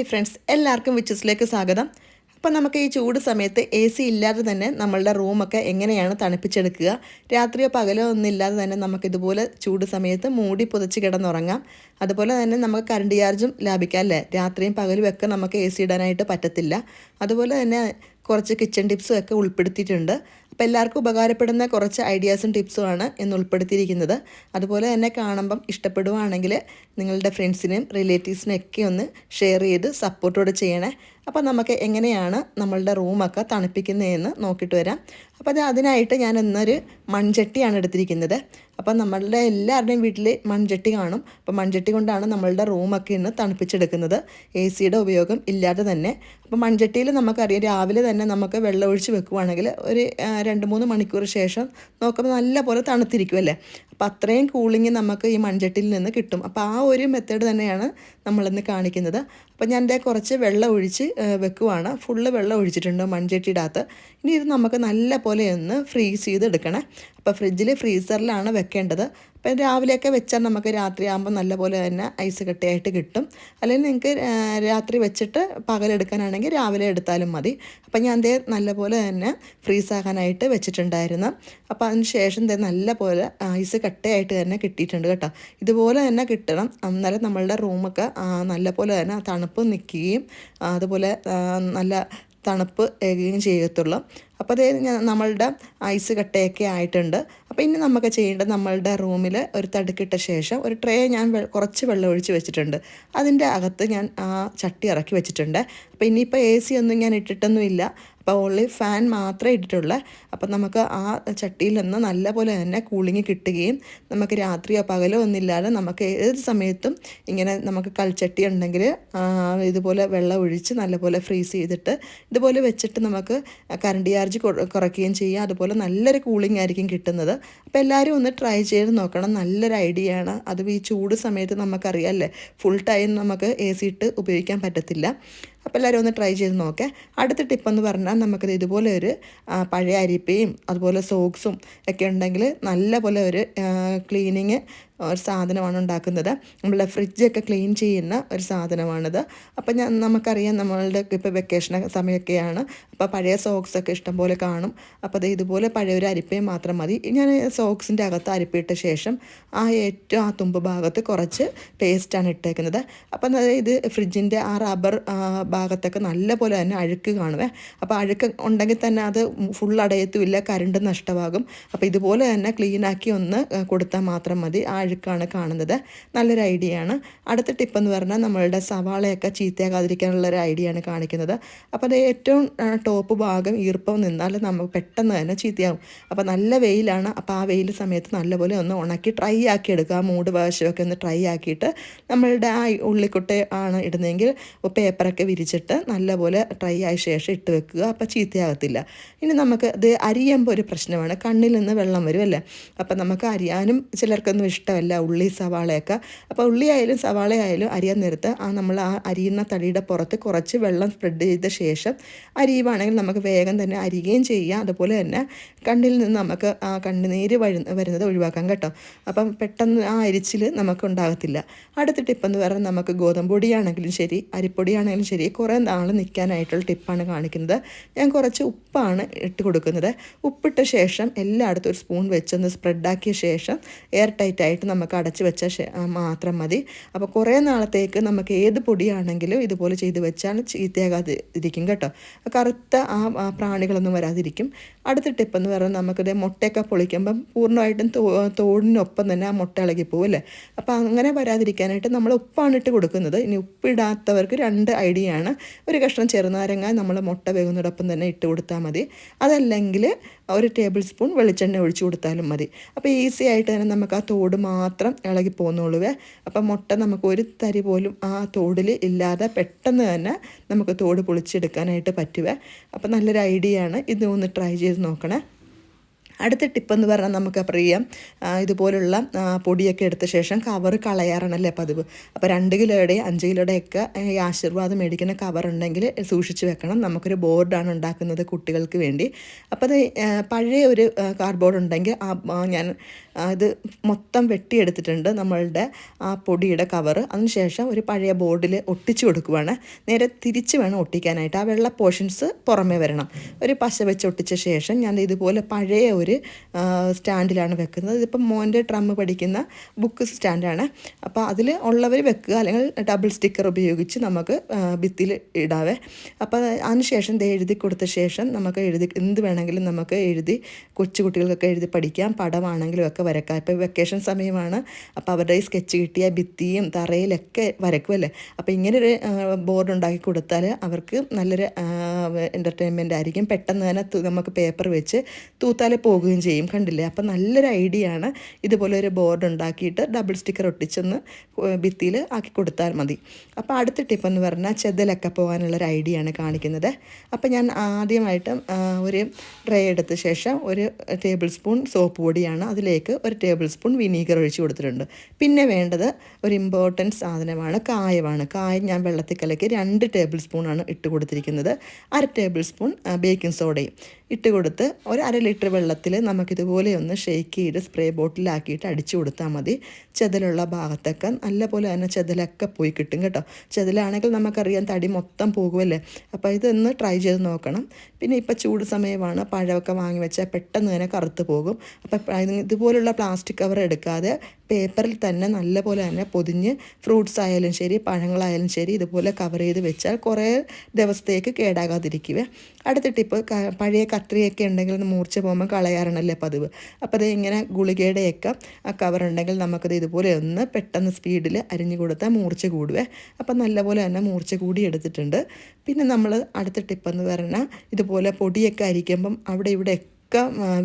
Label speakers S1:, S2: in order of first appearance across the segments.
S1: Hi friends എല്ലാവർക്കും വിച്ചസിലേക്ക് സ്വാഗതം. അപ്പം നമുക്ക് ഈ ചൂട് സമയത്ത് എ സി ഇല്ലാതെ തന്നെ നമ്മളുടെ റൂമൊക്കെ എങ്ങനെയാണ് തണുപ്പിച്ചെടുക്കുക? രാത്രിയോ പകലോ ഒന്നും ഇല്ലാതെ തന്നെ നമുക്ക് ഇതുപോലെ ചൂട് സമയത്ത് മൂടി പുതച്ച് കിടന്നുറങ്ങാം. അതുപോലെ തന്നെ നമുക്ക് കറണ്ട് ചാർജും ലാഭിക്കാം അല്ലേ? രാത്രിയും പകലും ഒക്കെ നമുക്ക് എ സി ഇടാനായിട്ട് പറ്റത്തില്ല. അതുപോലെ തന്നെ കുറച്ച് കിച്ചൺ ടിപ്സും ഒക്കെ ഉൾപ്പെടുത്തിയിട്ടുണ്ട്. അപ്പോൾ എല്ലാവർക്കും ഉപകാരപ്പെടുന്ന കുറച്ച് ഐഡിയാസും ടിപ്സുമാണ് എന്ന് ഉൾപ്പെടുത്തിയിരിക്കുന്നത്. അതുപോലെ തന്നെ കാണുമ്പം ഇഷ്ടപ്പെടുവാണെങ്കിൽ നിങ്ങളുടെ ഫ്രണ്ട്സിനും റിലേറ്റീവ്സിനും ഒക്കെ ഒന്ന് ഷെയർ ചെയ്ത് സപ്പോർട്ടോടെ ചെയ്യണേ. അപ്പോൾ നമുക്ക് എങ്ങനെയാണ് നമ്മളുടെ റൂമൊക്കെ തണുപ്പിക്കുന്നതെന്ന് നോക്കിയിട്ട് വരാം. അപ്പോൾ അത് അതിനായിട്ട് ഞാൻ ഇന്നൊരു മൺചട്ടിയാണ് എടുത്തിരിക്കുന്നത്. അപ്പോൾ നമ്മളുടെ എല്ലാവരുടെയും വീട്ടിൽ മൺചട്ടി കാണും. അപ്പോൾ മൺചട്ടി കൊണ്ടാണ് നമ്മളുടെ റൂമൊക്കെ ഇന്ന് തണുപ്പിച്ചെടുക്കുന്നത്. എ സിയുടെ ഉപയോഗം ഇല്ലാതെ തന്നെ. അപ്പോൾ മൺചട്ടിയിൽ നമുക്കറിയാം രാവിലെ തന്നെ നമുക്ക് വെള്ളം ഒഴിച്ച് വെക്കുവാണെങ്കിൽ ഒരു രണ്ട് മൂന്ന് മണിക്കൂർ ശേഷം നോക്കുമ്പോൾ നല്ല പോലെ തണുത്തിരിക്കുമല്ലേ അപ്പോൾ അത്രയും കൂളിങ് നമുക്ക് ഈ മൺചട്ടിയിൽ നിന്ന് കിട്ടും. അപ്പോൾ ആ ഒരു മെത്തേഡ് തന്നെയാണ് നമ്മളിന്ന് കാണിക്കുന്നത്. അപ്പോൾ ഞാൻ ദേ കുറച്ച് വെള്ളം ഒഴിച്ച് വെക്കുവാണ്. ഫുള്ള് വെള്ളം ഒഴിച്ചിട്ടുണ്ട് മൺചട്ടിയുടെ അകത്ത് ഇനി ഇത് നമുക്ക് നല്ല പോലെ ഒന്ന് ഫ്രീസ് ചെയ്ത് എടുക്കണേ അപ്പോൾ ഫ്രിഡ്ജിൽ ഫ്രീസറിലാണ് വെക്കേണ്ടത്. അപ്പം രാവിലെയൊക്കെ വെച്ചാൽ നമുക്ക് രാത്രിയാകുമ്പോൾ നല്ലപോലെ തന്നെ ഐസ് കട്ടയായിട്ട് കിട്ടും. അല്ലെങ്കിൽ നിങ്ങൾക്ക് രാത്രി വെച്ചിട്ട് പകലെടുക്കാനാണെങ്കിൽ രാവിലെ എടുത്താലും മതി. അപ്പം ഞാൻ ദേ നല്ലപോലെ തന്നെ ഫ്രീസാകാനായിട്ട് വെച്ചിട്ടുണ്ടായിരുന്നു. അപ്പോൾ അതിന് ശേഷം ദേ നല്ലപോലെ ഐസ് കട്ടയായിട്ട് തന്നെ കിട്ടിയിട്ടുണ്ട് കേട്ടോ. ഇതുപോലെ തന്നെ കിട്ടണം. എന്നാലും നമ്മളുടെ റൂമൊക്കെ നല്ലപോലെ തന്നെ തണുപ്പ് നിൽക്കുകയും അതുപോലെ നല്ല തണുപ്പ് ഏകുകയും ചെയ്യത്തുള്ളൂ. അപ്പോൾ അതേ നമ്മളുടെ ഐസ് കട്ടയൊക്കെ ആയിട്ടുണ്ട്. അപ്പോൾ ഇനി നമുക്ക് ചെയ്യേണ്ടത് നമ്മളുടെ റൂമിൽ ഒരു തടുക്കിട്ട ശേഷം ഒരു ട്രേ ഞാൻ കുറച്ച് വെള്ളം ഒഴിച്ച് വെച്ചിട്ടുണ്ട്. അതിന്റെ അകത്ത് ഞാൻ ആ ചട്ടി ഇറക്കി വെച്ചിട്ടുണ്ട്. അപ്പോൾ ഇനിയിപ്പോൾ എ സി ഒന്നും ഞാൻ ഇട്ടിട്ടൊന്നുമില്ല. അപ്പോൾ ഓൺലി ഫാൻ മാത്രമേ ഇട്ടിട്ടുള്ളൂ. അപ്പോൾ നമുക്ക് ആ ചട്ടിയിൽ നിന്ന് നല്ലപോലെ തന്നെ കൂളിങ് കിട്ടുകയും നമുക്ക് രാത്രിയോ പകലോ ഒന്നില്ലാതെ നമുക്ക് ഏത് സമയത്തും ഇങ്ങനെ നമുക്ക് കൽച്ചട്ടി ഉണ്ടെങ്കിൽ ഇതുപോലെ വെള്ളം ഒഴിച്ച് നല്ലപോലെ ഫ്രീസ് ചെയ്തിട്ട് ഇതുപോലെ വെച്ചിട്ട് നമുക്ക് കറണ്ട് ചാർജ് കുറയ്ക്കുകയും ചെയ്യാം. അതുപോലെ നല്ലൊരു കൂളിംഗ് ആയിരിക്കും കിട്ടുന്നത്. അപ്പോൾ എല്ലാവരും ഒന്ന് ട്രൈ ചെയ്ത് നോക്കണം. നല്ലൊരു ഐഡിയ ആണ്. അതും ഈ ചൂട് സമയത്ത് നമുക്കറിയാമല്ലേ ഫുൾ ടൈം നമുക്ക് എ സി ഇട്ട് ഉപയോഗിക്കാൻ പറ്റത്തില്ല. അപ്പോൾ എല്ലാവരും ഒന്ന് ട്രൈ ചെയ്ത് നോക്കേ. അടുത്ത ടിപ്പെന്ന് പറഞ്ഞാൽ നമുക്കത് ഇതുപോലെ ഒരു പഴയ അരിപ്പയും അതുപോലെ സോക്സും ഒക്കെ ഉണ്ടെങ്കിൽ നല്ല പോലെ ഒരു ക്ലീനിങ് ഒരു സാധനമാണ് ഉണ്ടാക്കുന്നത്. നമ്മളുടെ ഫ്രിഡ്ജൊക്കെ ക്ലീൻ ചെയ്യുന്ന ഒരു സാധനമാണിത്. അപ്പം ഞാൻ നമുക്കറിയാം നമ്മളുടെ ഇപ്പോൾ വെക്കേഷൻ സമയമൊക്കെയാണ് അപ്പോൾ പഴയ സോക്സൊക്കെ ഇഷ്ടംപോലെ കാണും. അപ്പോൾ അത് ഇതുപോലെ പഴയ ഒരു അരിപ്പയും മാത്രം മതി. ഞാൻ സോക്സിന്റെ അകത്ത് അരിപ്പിട്ട ശേഷം ആ ഏറ്റവും ആ തുമ്പ് ഭാഗത്ത് കുറച്ച് പേസ്റ്റാണ് ഇട്ടേക്കുന്നത്. അപ്പം ഇത് ഫ്രിഡ്ജിന്റെ ആ റബ്ബർ ഭാഗത്തൊക്കെ നല്ലപോലെ തന്നെ അഴുക്ക് കാണുവേ. അപ്പോൾ അഴുക്ക് ഉണ്ടെങ്കിൽ തന്നെ അത് ഫുൾ അടയത്തുമില്ല കരണ്ട് നഷ്ടമാകും. അപ്പോൾ ഇതുപോലെ തന്നെ ക്ലീനാക്കി ഒന്ന് കൊടുത്താൽ മാത്രം മതി. ആ അഴുക്കാണ് കാണുന്നത്. നല്ലൊരു ഐഡിയ ആണ്. അടുത്ത ടിപ്പ് എന്ന് പറഞ്ഞാൽ നമ്മളുടെ സവാളയൊക്കെ ചീത്തയാകാതിരിക്കാനുള്ള ഒരു ഐഡിയ ആണ് കാണിക്കുന്നത്. അപ്പോൾ അത് ഏറ്റവും ടോപ്പ് ഭാഗം ഈർപ്പം നിന്നാൽ നമുക്ക് പെട്ടെന്ന് തന്നെ ചീത്തയാകും അപ്പോൾ നല്ല വെയിലാണ്. അപ്പോൾ ആ വെയിൽ സമയത്ത് നല്ലപോലെ ഒന്ന് ഉണക്കി ട്രൈ ആക്കി എടുക്കുക. ആ മൂട് വശമൊക്കെ ഒന്ന് ട്രൈ ആക്കിയിട്ട് നമ്മളുടെ ആ ഉള്ളിക്കുട്ട ആണ് ഇടുന്നതെങ്കിൽ പേപ്പറൊക്കെ വിരിച്ചിട്ട് നല്ലപോലെ ട്രൈ ആയ ശേഷം ഇട്ട് വെക്കുക. അപ്പോൾ ചീത്തയാകത്തില്ല. ഇനി നമുക്ക് ഇത് അരിയുമ്പോൾ ഒരു പ്രശ്നമാണ്. കണ്ണിൽ നിന്ന് വെള്ളം വരും അല്ലേ? അപ്പം നമുക്ക് അരിയാനും ചിലർക്കൊന്നും ഇഷ്ടമല്ല. ഉള്ളി സവാളയൊക്കെ. അപ്പോൾ ഉള്ളി ആയാലും സവാള ആയാലും അരിയാൻ നേരത്ത് ആ നമ്മൾ ആ അരിയുന്ന തടിയുടെ പുറത്ത് കുറച്ച് വെള്ളം സ്പ്രെഡ് ചെയ്ത ശേഷം അരിയുവാണെങ്കിൽ നമുക്ക് വേഗം തന്നെ അരിയുകയും ചെയ്യാം. അതുപോലെ തന്നെ കണ്ണിൽ നിന്ന് നമുക്ക് ആ കണ്ണുനീര് വരുന്നത് ഒഴിവാക്കാം കേട്ടോ. അപ്പം പെട്ടെന്ന് ആ അരിച്ചിൽ നമുക്ക് ഉണ്ടാകത്തില്ല. അടുത്ത ഇപ്പം എന്ന് പറഞ്ഞാൽ നമുക്ക് ഗോതമ്പ് പൊടിയാണെങ്കിലും ശരി അരിപ്പൊടിയാണെങ്കിലും ശരി കുറേ നാൾ നിൽക്കാനായിട്ടുള്ള ടിപ്പാണ് കാണിക്കുന്നത്. ഞാൻ കുറച്ച് ഉപ്പാണ് ഇട്ട് കൊടുക്കുന്നത്. ഉപ്പിട്ട ശേഷം എല്ലായിടത്തും ഒരു സ്പൂൺ വെച്ചൊന്ന് സ്പ്രെഡാക്കിയ ശേഷം എയർ ടൈറ്റ് ആയിട്ട് നമുക്ക് അടച്ചു വെച്ച മാത്രം മതി. അപ്പോൾ കുറേ നാളത്തേക്ക് നമുക്ക് ഏത് പൊടിയാണെങ്കിലും ഇതുപോലെ ചെയ്ത് വെച്ചാൽ ചീത്തയാകാതെ ഇരിക്കും കേട്ടോ. കറുത്ത ആ പ്രാണികളൊന്നും വരാതിരിക്കും. അടുത്ത ടിപ്പ് എന്ന് പറഞ്ഞാൽ നമുക്കിത് മുട്ടയൊക്കെ പൊളിക്കുമ്പം പൂർണമായിട്ടും തോ തോടിനൊപ്പം തന്നെ ആ മുട്ട ഇളകി പോകും അല്ലേ? അപ്പോൾ അങ്ങനെ വരാതിരിക്കാനായിട്ട് നമ്മൾ ഉപ്പാണ് ഇട്ട് കൊടുക്കുന്നത്. ഇനി ഉപ്പിടാത്തവർക്ക് രണ്ട് ഐഡിയ ആണ്. ഒരു കഷ്ണം ചെറുനാരങ്ങ നമ്മൾ മുട്ട വേകുന്നതോടൊപ്പം തന്നെ ഇട്ട് കൊടുത്താൽ മതി. അതല്ലെങ്കിൽ ഒരു ടേബിൾ സ്പൂൺ വെളിച്ചെണ്ണ ഒഴിച്ചു കൊടുത്താലും മതി. അപ്പോൾ ഈസി ആയിട്ട് തന്നെ നമുക്ക് ആ തോട് മാത്രം ഇളകി പോകുന്നുള്ളൂവേ അപ്പോൾ മുട്ട നമുക്ക് ഒരു തരി പോലും ആ തോടിൽ ഇല്ലാതെ പെട്ടെന്ന് തന്നെ നമുക്ക് തോട് പൊളിച്ചെടുക്കാനായിട്ട് പറ്റുവേ. അപ്പോൾ നല്ലൊരു ഐഡിയ ആണ്. ഇത് ഒന്ന് ട്രൈ ചെയ്ത് നോക്കണേ. അടുത്ത ടിപ്പെന്ന് പറഞ്ഞാൽ നമുക്ക് പറയാം ഇതുപോലുള്ള പൊടിയൊക്കെ എടുത്ത ശേഷം കവർ കളയാറാണല്ലേ പതിവ്. അപ്പോൾ രണ്ട് കിലോയുടെ അഞ്ച് കിലോയുടെയൊക്കെ ഈ ആശീർവാദം മേടിക്കുന്ന കവർ ഉണ്ടെങ്കിൽ സൂക്ഷിച്ച് വെക്കണം. നമുക്കൊരു ബോർഡാണ് ഉണ്ടാക്കുന്നത് കുട്ടികൾക്ക് വേണ്ടി. അപ്പോൾ അത് പഴയ ഒരു കാർഡ്ബോർഡ് ഉണ്ടെങ്കിൽ ആ ഞാൻ ഇത് മൊത്തം വെട്ടിയെടുത്തിട്ടുണ്ട് നമ്മളുടെ ആ പൊടിയുടെ കവറ് അതിനുശേഷം ഒരു പഴയ ബോർഡിൽ ഒട്ടിച്ചു കൊടുക്കുവാണ്. നേരെ തിരിച്ച് വേണം ഒട്ടിക്കാനായിട്ട്. ആ വെള്ള പോർഷൻസ് പുറമേ വരണം. ഒരു പശ വെച്ച് ഒട്ടിച്ച ശേഷം ഞാൻ ഇതുപോലെ പഴയ ഒരു സ്റ്റാൻഡിലാണ് വെക്കുന്നത്. ഇതിപ്പം മോന്റെ ട്രമ്മ് പഠിക്കുന്ന ബുക്ക് സ്റ്റാൻഡാണ് അപ്പോൾ അതിൽ ഉള്ളവർ വെക്കുക. അല്ലെങ്കിൽ ഡബിൾ സ്റ്റിക്കർ ഉപയോഗിച്ച് നമുക്ക് ഭിത്തിയിൽ ഇടാവേ. അപ്പോൾ അതിനുശേഷം ഇത് എഴുതി കൊടുത്ത ശേഷം നമുക്ക് എഴുതി എന്ത് വേണമെങ്കിലും നമുക്ക് എഴുതി കൊച്ചു കുട്ടികൾക്കൊക്കെ എഴുതി പഠിക്കാം. പടമാണെങ്കിലും ഒക്കെ വരക്കാം ഇപ്പോൾ വെക്കേഷൻ സമയമാണ്. അപ്പോൾ അവരുടെ ഈ സ്കെച്ച് കിട്ടിയ ഭിത്തിയും തറയിലൊക്കെ വരക്കുമല്ലേ അപ്പോൾ ഇങ്ങനൊരു ബോർഡ് ഉണ്ടാക്കി കൊടുത്താൽ അവർക്ക് നല്ലൊരു എന്റർടൈൻമെന്റ് ആയിരിക്കും. പെട്ടെന്ന് തന്നെ നമുക്ക് പേപ്പർ വെച്ച് തൂത്താലെ പോകുകയും ചെയ്യും. കണ്ടില്ലേ? അപ്പോൾ നല്ലൊരു ഐഡിയ ആണ് ഇതുപോലെ ഒരു ബോർഡ് ഉണ്ടാക്കിയിട്ട് ഡബിൾ സ്റ്റിക്കർ ഒട്ടിച്ചെന്ന് ഭിത്തിയിൽ ആക്കി കൊടുത്താൽ മതി. അപ്പോൾ അടുത്ത ടിപ്പ് എന്ന് പറഞ്ഞാൽ ചെതലൊക്കെ പോകാനുള്ളൊരു ഐഡിയ ആണ് കാണിക്കുന്നത്. അപ്പോൾ ഞാൻ ആദ്യമായിട്ട് ഒരു ട്രേ എടുത്ത ശേഷം ഒരു ടേബിൾ സ്പൂൺ സോപ്പ് പൊടിയാണ് അതിലേക്ക് ഒരു ടേബിൾ സ്പൂൺ വിനീഗർ ഒഴിച്ച് കൊടുത്തിട്ടുണ്ട്. പിന്നെ വേണ്ടത് ഒരു ഇമ്പോർട്ടന്റ് സാധനമാണ് കായമാണ് കായം ഞാൻ വെള്ളത്തിൽ കലക്കി രണ്ട് ടേബിൾ സ്പൂണാണ് ഇട്ട് കൊടുത്തിരിക്കുന്നത്. അര ടേബിൾ സ്പൂൺ ബേക്കിംഗ് സോഡയും ഇട്ട് കൊടുത്ത് ഒരു അര ലിറ്റർ വെള്ളത്തിൽ നമുക്കിതുപോലെ ഒന്ന് ഷെയ്ക്ക് ചെയ്ത് സ്പ്രേ ബോട്ടിലാക്കിയിട്ട് അടിച്ചു കൊടുത്താൽ മതി. ചെതലുള്ള ഭാഗത്തൊക്കെ നല്ലപോലെ തന്നെ ചെതലൊക്കെ പോയി കിട്ടും കേട്ടോ. ചെതലാണെങ്കിൽ നമുക്കറിയാം തടി മൊത്തം പോകുമല്ലേ അപ്പോൾ ഇതൊന്ന് ട്രൈ ചെയ്ത് നോക്കണം. പിന്നെ ഇപ്പോൾ ചൂട് സമയമാണ്. പഴമൊക്കെ വാങ്ങി വെച്ചാൽ പെട്ടെന്ന് തന്നെ കറുത്ത് പോകും. അപ്പം ഇതുപോലുള്ള പ്ലാസ്റ്റിക് കവർ എടുക്കാതെ പേപ്പറിൽ തന്നെ നല്ലപോലെ തന്നെ പൊതിഞ്ഞ് ഫ്രൂട്ട്സ് ആയാലും ശരി പഴങ്ങളായാലും ശരി ഇതുപോലെ കവർ ചെയ്ത് വെച്ചാൽ കുറേ ദിവസത്തേക്ക് കേടാകാതിരിക്കുക അടുത്ത ടിപ്പ് പഴയ കത്രിയൊക്കെ ഉണ്ടെങ്കിൽ മൂർച്ച പോകുമ്പോൾ കളയാറാണല്ലേ പതിവ്. അപ്പോൾ അത് ഇങ്ങനെ ഗുളികയുടെയൊക്കെ ആ കവർ ഉണ്ടെങ്കിൽ നമുക്കത് ഇതുപോലെ ഒന്ന് പെട്ടെന്ന് സ്പീഡിൽ അരിഞ്ഞു കൊടുത്താൽ മൂർച്ച കൂടുവേ. അപ്പം നല്ലപോലെ തന്നെ മൂർച്ച കൂടി എടുത്തിട്ടുണ്ട്. പിന്നെ നമ്മൾ അടുത്ത ടിപ്പെന്ന് പറഞ്ഞാൽ ഇതുപോലെ പൊടിയൊക്കെ അരിക്കുമ്പം അവിടെ ഇവിടെ ഒക്കെ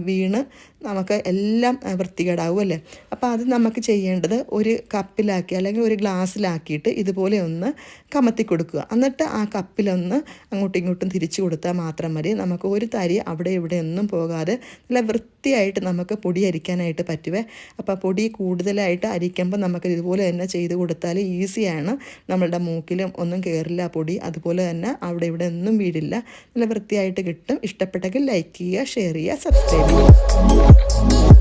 S1: വീണ് നമുക്ക് എല്ലാം വൃത്തികേടാവും അല്ലേ? അപ്പോൾ അത് നമുക്ക് ചെയ്യേണ്ടത് ഒരു കപ്പിലാക്കി അല്ലെങ്കിൽ ഒരു ഗ്ലാസ്സിലാക്കിയിട്ട് ഇതുപോലെ ഒന്ന് കമത്തി കൊടുക്കുക. എന്നിട്ട് ആ കപ്പിലൊന്ന് അങ്ങോട്ടും ഇങ്ങോട്ടും തിരിച്ചു കൊടുത്താൽ മാത്രം മതി. നമുക്ക് ഒരു തരി അവിടെ ഇവിടെ ഒന്നും പോകാതെ നല്ല വൃത്തിയായിട്ട് നമുക്ക് പൊടി അരിക്കാനായിട്ട് പറ്റുവേ. അപ്പോൾ പൊടി കൂടുതലായിട്ട് അരിക്കുമ്പോൾ നമുക്ക് ഇതുപോലെ തന്നെ ചെയ്ത് കൊടുത്താൽ ഈസിയാണ്. നമ്മളുടെ മൂക്കിലും ഒന്നും കയറില്ല പൊടി. അതുപോലെ തന്നെ അവിടെ ഇവിടെ ഒന്നും വീടില്ല. നല്ല വൃത്തിയായിട്ട് കിട്ടും. ഇഷ്ടപ്പെട്ടെങ്കിൽ ലൈക്ക് ചെയ്യുക ഷെയർ ചെയ്യുക സബ്സ്ക്രൈബ് ചെയ്യുക.